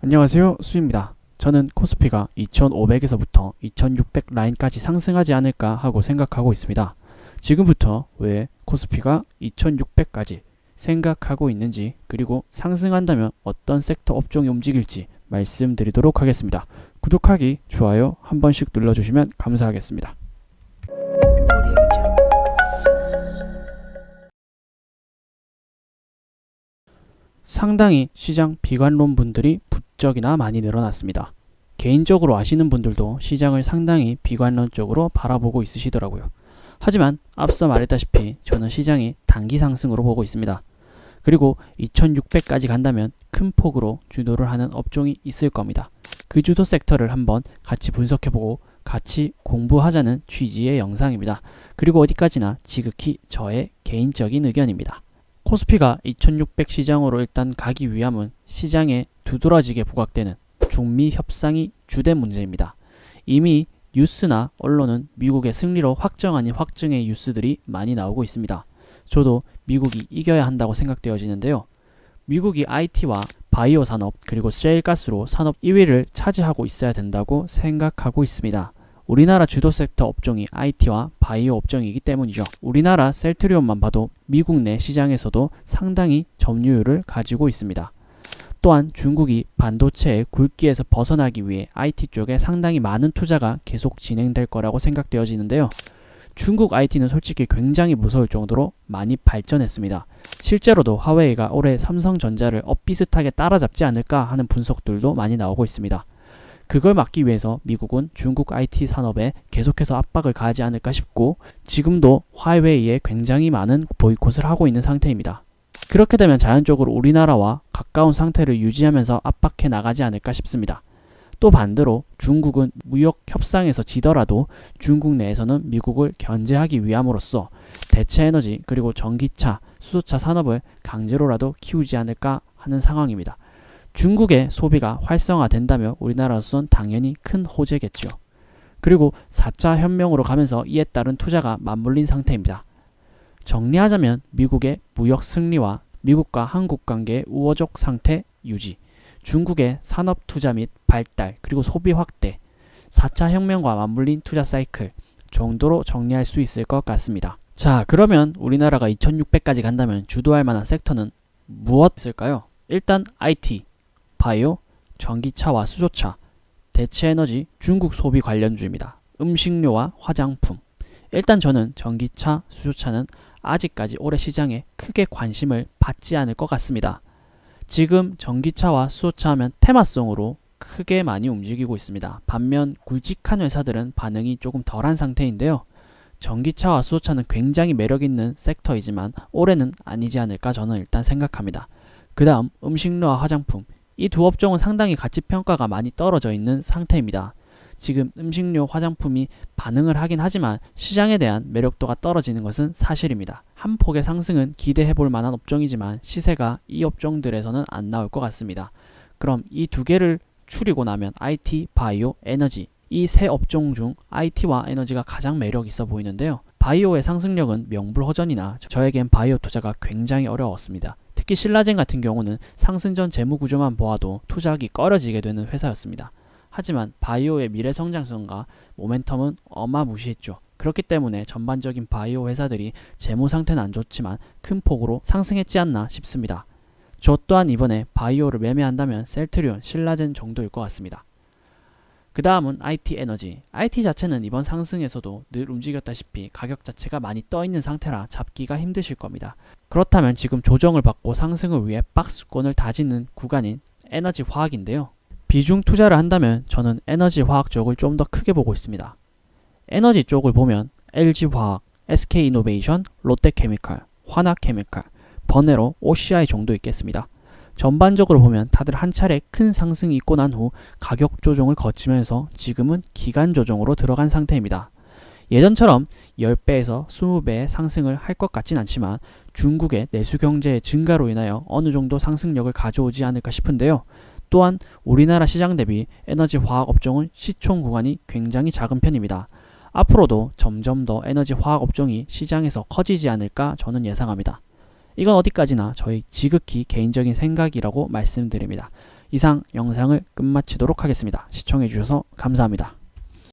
안녕하세요. 수입니다. 저는 코스피가 2500에서부터 2600 라인까지 상승하지 않을까 하고 생각하고 있습니다. 지금부터 왜 코스피가 2600까지 생각하고 있는지 그리고 상승한다면 어떤 섹터 업종이 움직일지 말씀드리도록 하겠습니다. 구독하기, 좋아요 한 번씩 눌러주시면 감사하겠습니다. 상당히 시장 비관론 분들이 부쩍이나 많이 늘어났습니다. 개인적으로 아시는 분들도 시장을 상당히 비관론적으로 바라보고 있으시더라고요. 하지만 앞서 말했다시피 저는 시장이 단기 상승으로 보고 있습니다. 그리고 2600까지 간다면 큰 폭으로 주도를 하는 업종이 있을 겁니다. 그 주도 섹터를 한번 같이 분석해보고 같이 공부하자는 취지의 영상입니다. 그리고 어디까지나 지극히 저의 개인적인 의견입니다. 코스피가 2600 시장으로 일단 가기 위함은 시장에 두드러지게 부각되는 중미 협상이 주된 문제입니다. 이미 뉴스나 언론은 미국의 승리로 확정 아닌 확증의 뉴스들이 많이 나오고 있습니다. 저도 미국이 이겨야 한다고 생각되어지는데요. 미국이 IT와 바이오 산업 그리고 셰일 가스로 산업 1위를 차지하고 있어야 된다고 생각하고 있습니다. 우리나라 주도 섹터 업종이 IT와 바이오 업종이기 때문이죠. 우리나라 셀트리온만 봐도 미국 내 시장에서도 상당히 점유율을 가지고 있습니다. 또한 중국이 반도체의 굵기에서 벗어나기 위해 IT 쪽에 상당히 많은 투자가 계속 진행될 거라고 생각되어지는데요. 중국 IT는 솔직히 굉장히 무서울 정도로 많이 발전했습니다. 실제로도 화웨이가 올해 삼성전자를 엇비슷하게 따라잡지 않을까 하는 분석들도 많이 나오고 있습니다. 그걸 막기 위해서 미국은 중국 IT 산업에 계속해서 압박을 가하지 않을까 싶고 지금도 화웨이에 굉장히 많은 보이콧을 하고 있는 상태입니다. 그렇게 되면 자연적으로 우리나라와 가까운 상태를 유지하면서 압박해 나가지 않을까 싶습니다. 또 반대로 중국은 무역 협상에서 지더라도 중국 내에서는 미국을 견제하기 위함으로써 대체 에너지 그리고 전기차, 수소차 산업을 강제로라도 키우지 않을까 하는 상황입니다. 중국의 소비가 활성화된다면 우리나라로선 당연히 큰 호재겠죠. 그리고 4차 혁명으로 가면서 이에 따른 투자가 맞물린 상태입니다. 정리하자면 미국의 무역 승리와 미국과 한국 관계의 우호적 상태 유지, 중국의 산업 투자 및 발달 그리고 소비 확대, 4차 혁명과 맞물린 투자 사이클 정도로 정리할 수 있을 것 같습니다. 자, 그러면 우리나라가 2600까지 간다면 주도할 만한 섹터는 무엇일까요? 일단 IT, 바이오, 전기차와 수소차, 대체에너지, 중국 소비 관련주입니다. 음식료와 화장품. 일단 저는 전기차, 수소차는 아직까지 올해 시장에 크게 관심을 받지 않을 것 같습니다. 지금 전기차와 수소차 하면 테마성으로 크게 많이 움직이고 있습니다. 반면 굵직한 회사들은 반응이 조금 덜한 상태인데요. 전기차와 수소차는 굉장히 매력 있는 섹터이지만 올해는 아니지 않을까 저는 일단 생각합니다. 그 다음 음식료와 화장품 이 두 업종은 상당히 가치 평가가 많이 떨어져 있는 상태입니다. 지금 음식료 화장품이 반응을 하긴 하지만 시장에 대한 매력도가 떨어지는 것은 사실입니다. 한 폭의 상승은 기대해 볼 만한 업종이지만 시세가 이 업종들에서는 안 나올 것 같습니다. 그럼 이 두 개를 추리고 나면 IT, 바이오, 에너지 이 세 업종 중 IT와 에너지가 가장 매력 있어 보이는데요. 바이오의 상승력은 명불허전이나 저에겐 바이오 투자가 굉장히 어려웠습니다. 특히 신라젠 같은 경우는 상승 전 재무 구조만 보아도 투자하기 꺼려지게 되는 회사였습니다. 하지만 바이오의 미래 성장성과 모멘텀은 어마무시했죠. 그렇기 때문에 전반적인 바이오 회사들이 재무 상태는 안 좋지만 큰 폭으로 상승했지 않나 싶습니다. 저 또한 이번에 바이오를 매매한다면 셀트리온, 신라젠 정도일 것 같습니다. 그 다음은 IT 에너지. IT 자체는 이번 상승에서도 늘 움직였다시피 가격 자체가 많이 떠 있는 상태라 잡기가 힘드실 겁니다. 그렇다면 지금 조정을 받고 상승을 위해 박스권을 다지는 구간인 에너지 화학인데요. 비중 투자를 한다면 저는 에너지 화학 쪽을 좀 더 크게 보고 있습니다. 에너지 쪽을 보면 LG화학, SK이노베이션, 롯데케미칼, 화나케미칼, 버네로, OCI 정도 있겠습니다. 전반적으로 보면 다들 한 차례 큰 상승이 있고 난 후 가격 조정을 거치면서 지금은 기간 조정으로 들어간 상태입니다. 예전처럼 10배에서 20배의 상승을 할 것 같진 않지만 중국의 내수 경제의 증가로 인하여 어느 정도 상승력을 가져오지 않을까 싶은데요. 또한 우리나라 시장 대비 에너지 화학 업종은 시총 구간이 굉장히 작은 편입니다. 앞으로도 점점 더 에너지 화학 업종이 시장에서 커지지 않을까 저는 예상합니다. 이건 어디까지나 저희 지극히 개인적인 생각이라고 말씀드립니다. 이상 영상을 끝마치도록 하겠습니다. 시청해주셔서 감사합니다.